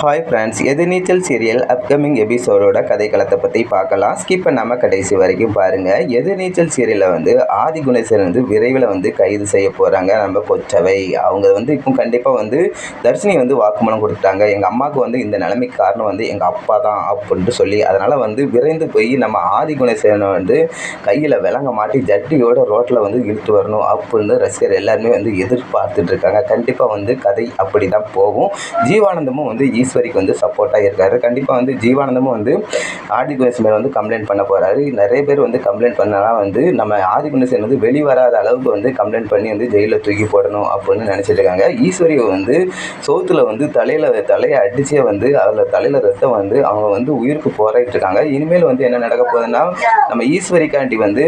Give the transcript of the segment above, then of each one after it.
Hi friends Ethirneechal serial upcoming எபிசோடோட கதைக்களத்தை பற்றி பார்க்கலாம். ஸ்கிப் பண்ணாமல் கடைசி வரைக்கும் பாருங்கள் எதிர்நீச்சல் சீரியலில் வந்து ஆதி குணேசன் வந்து விரைவில் வந்து கைது செய்ய போகிறாங்க நம்ம கொச்சவை அவங்க வந்து இப்போ கண்டிப்பாக வந்து தர்ஷினி வந்து வாக்குமூலம் கொடுத்துட்டாங்க. எங்கள் அம்மாவுக்கு வந்து இந்த நிலைமைக்கு காரணம் வந்து எங்கள் அப்பா தான் அப்படின்ட்டு சொல்லி அதனால் வந்து விரைந்து போய் நம்ம ஆதி குணேசனை வந்து கையில் விளங்க மாட்டி ஜட்டியோட ரோட்டில் வந்து இழுத்து வரணும் அப்படின்னு ரசிகர் எல்லாருமே வந்து எதிர்பார்த்துட்டு இருக்காங்க. கண்டிப்பாக வந்து கதை அப்படி தான் போகும். ஜீவானந்தமும் வந்து ஈஸ்வரிக்கு வந்து சப்போர்ட்டாக இருக்காரு. கண்டிப்பாக வந்து ஜீவானந்தமும் வந்து ஆதி குணேசன் மேலே வந்து கம்ப்ளைண்ட் பண்ண போகிறாரு நிறைய பேர் வந்து கம்ப்ளைண்ட் பண்ணலாம் வந்து நம்ம ஆதி குணேசன் வந்து வெளிவராத அளவுக்கு வந்து கம்ப்ளைண்ட் பண்ணி வந்து ஜெயிலில் தூக்கி போடணும் அப்படின்னு நினச்சிட்டு இருக்காங்க. ஈஸ்வரி வந்து சோத்துல வந்து தலையில் தலையை அடிச்சே வந்து அதில் தலையில் ரத்தம் வந்து அவங்க வந்து உயிருக்கு போராடிட்டு இருக்காங்க. இனிமேல் வந்து என்ன நடக்க போகுதுன்னா நம்ம ஈஸ்வரிக்காண்டி வந்து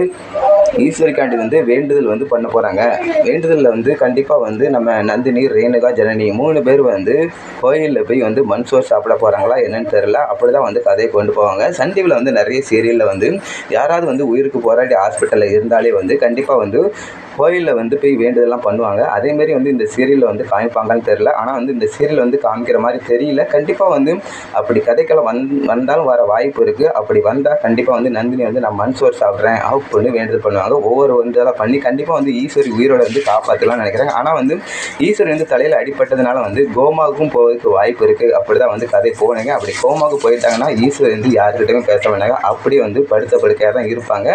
ஈஸ்வரிக்காண்டி வந்து வேண்டுதல் வந்து பண்ண போகிறாங்க வேண்டுதலில் வந்து கண்டிப்பாக வந்து நம்ம நந்தினி ரேணுகா ஜனனி மூணு பேர் வந்து கோயிலில் போய் வந்து மண் சாப்பிட போகிறாங்களா என்னன்னு தெரில அப்படி தான் வந்து கதையை கொண்டு போவாங்க. சன் டிவியில் வந்து நிறைய சீரியலில் வந்து யாராவது வந்து உயிருக்கு போராடி ஹாஸ்பிட்டலில் இருந்தாலே வந்து கண்டிப்பாக வந்து கோயிலில் வந்து போய் வேண்டுதெல்லாம் பண்ணுவாங்க. அதேமாரி வந்து இந்த சீரியலில் வந்து காமிப்பாங்கன்னு தெரில ஆனால் வந்து இந்த சீரியல் வந்து காமிக்கிற மாதிரி தெரியல. கண்டிப்பாக வந்து அப்படி கதைக்கெல்லாம் வந் வந்தாலும் வர வாய்ப்பு இருக்குது அப்படி வந்தால் கண்டிப்பாக வந்து நந்தினி வந்து நான் மண் சோறு சாப்பிட்றேன் அப்படின்னு வேண்டுதல் பண்ணுவாங்க. ஒவ்வொரு வேண்டுதலாக பண்ணி கண்டிப்பாக வந்து ஈஸ்வரி உயிரோட வந்து காப்பாற்றலாம்னு நினைக்கிறேன். ஆனால் வந்து ஈஸ்வரி வந்து தலையில் அடிப்பட்டதுனால வந்து கோமாவுக்கும் போகிறதுக்கு வாய்ப்பு இருக்குது அப்படி தான் வந்து கதை போனீங்க அப்படி கோமாவுக்கு போயிட்டாங்கன்னா ஈஸ்வரி வந்து யாருக்கிட்டையும் பேச வேண்டாங்க அப்படியே வந்து படுத்த படுக்கையாக தான் இருப்பாங்க.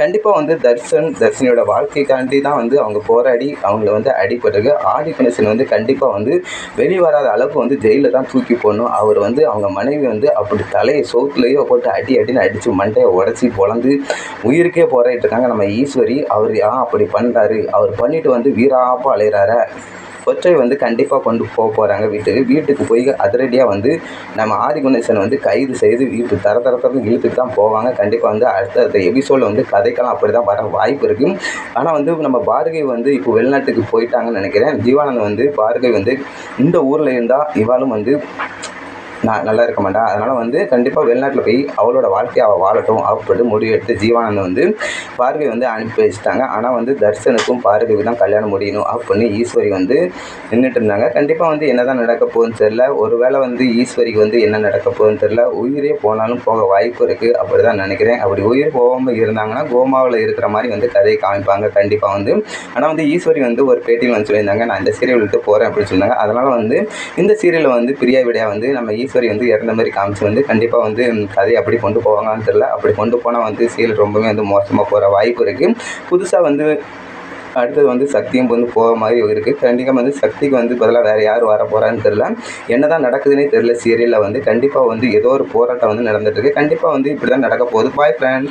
கண்டிப்பாக வந்து தர்ஷன் தர்ஷினியோட வாழ்க்கைக்காண்டி தான் வந்து அவங்க போராடி அவங்கள வந்து அடிபட்டிருக்கு. ஆடி கணேசன் வந்து கண்டிப்பாக வந்து வெளி வராத அளவுக்கு வந்து ஜெயிலில் தான் தூக்கி போடணும். அவர் வந்து அவங்க மனைவி வந்து அப்படி தலையை சோத்துலேயோ போட்டு அடி அடின்னு அடித்து மண்டையை உடச்சி பொழந்து உயிருக்கே போராடிட்டு இருக்காங்க. நம்ம ஈஸ்வரி அவர் ஏன் அப்படி பண்ணுறாரு அவர் பண்ணிட்டு வந்து வீராப்பாக அலைகிறார ஒற்றை வந்து கண்டிப்பாக கொண்டு போக போகிறாங்க வீட்டுக்கு. வீட்டுக்கு போய் அதிரடியாக வந்து நம்ம ஆதி குணேசன் வந்து கைது செய்து வீட்டு தர தர தரன்னு இழுத்துட்டு தான் போவாங்க. கண்டிப்பாக வந்து அடுத்த அடுத்த எபிசோடில் வந்து கதைக்கெல்லாம் அப்படி தான் வர வாய்ப்பு இருக்குது ஆனால் வந்து நம்ம பார்கவி வந்து இப்போ வெளிநாட்டுக்கு போயிட்டாங்கன்னு நினைக்கிறேன். ஜீவானந்த் வந்து பார்கவி வந்து இந்த ஊரில் இருந்தால் இவாலும் வந்து நான் நல்லா இருக்க மாட்டா அதனால் வந்து கண்டிப்பாக வெளிநாட்டில் போய் அவளோட வாழ்க்கையை அவள் வாழட்டும். அப்படின்னு முடிவெடுத்து ஜீவானந்தம் வந்து பார்வை வந்து அனுப்பி வச்சுட்டாங்க. ஆனால் வந்து தர்ஷனுக்கும் பார்வைக்கு தான் கல்யாணம் முடியணும். அப்படின்னு ஈஸ்வரி வந்து நின்றுட்டு இருந்தாங்க. கண்டிப்பாக வந்து என்ன தான் நடக்க போகுதுன்னு தெரில ஒருவேளை வந்து ஈஸ்வரிக்கு வந்து என்ன நடக்க போகுதுன்னு தெரில உயிரே போனாலும் போக வாய்ப்பு இருக்குது அப்படி தான் நினைக்கிறேன். அப்படி உயிர் போகாமல் இருந்தாங்கன்னா கோமாவில் இருக்கிற மாதிரி வந்து கதையை காமிப்பாங்க கண்டிப்பாக வந்து. ஆனால் வந்து ஈஸ்வரி வந்து ஒரு பேட்டியில் வந்து சொல்லியிருந்தாங்க. நான் இந்த சீரியல் விட்டு போகிறேன் அப்படின்னு சொன்னாங்க அதனால் வந்து இந்த சீரியலில் வந்து பிரியா விடையா வந்து நம்ம ஈஸ்வரி வந்து இறந்த மாதிரி காமிச்சு வந்து கண்டிப்பாக வந்து கதையை அப்படி கொண்டு போவாங்கன்னு தெரில அப்படி கொண்டு போனால் வந்து சீரியல் ரொம்பவே வந்து மோசமாக போகிற வாய்ப்பு இருக்குது புதுசாக வந்து அடுத்தது வந்து சக்தியும் வந்து போகிற மாதிரி இருக்குது கண்டிப்பாக வந்து சக்திக்கு வந்து பதிலாக வேறு யார் வர போகிறான்னு தெரில என்ன தான் நடக்குதுன்னே தெரில சீரியலில் வந்து. கண்டிப்பாக வந்து ஏதோ ஒரு போராட்டம் வந்து நடந்துகிட்ருக்கு கண்டிப்பாக வந்து இப்படி தான் நடக்க போகுது. பாய் ஃப்ரெண்ட்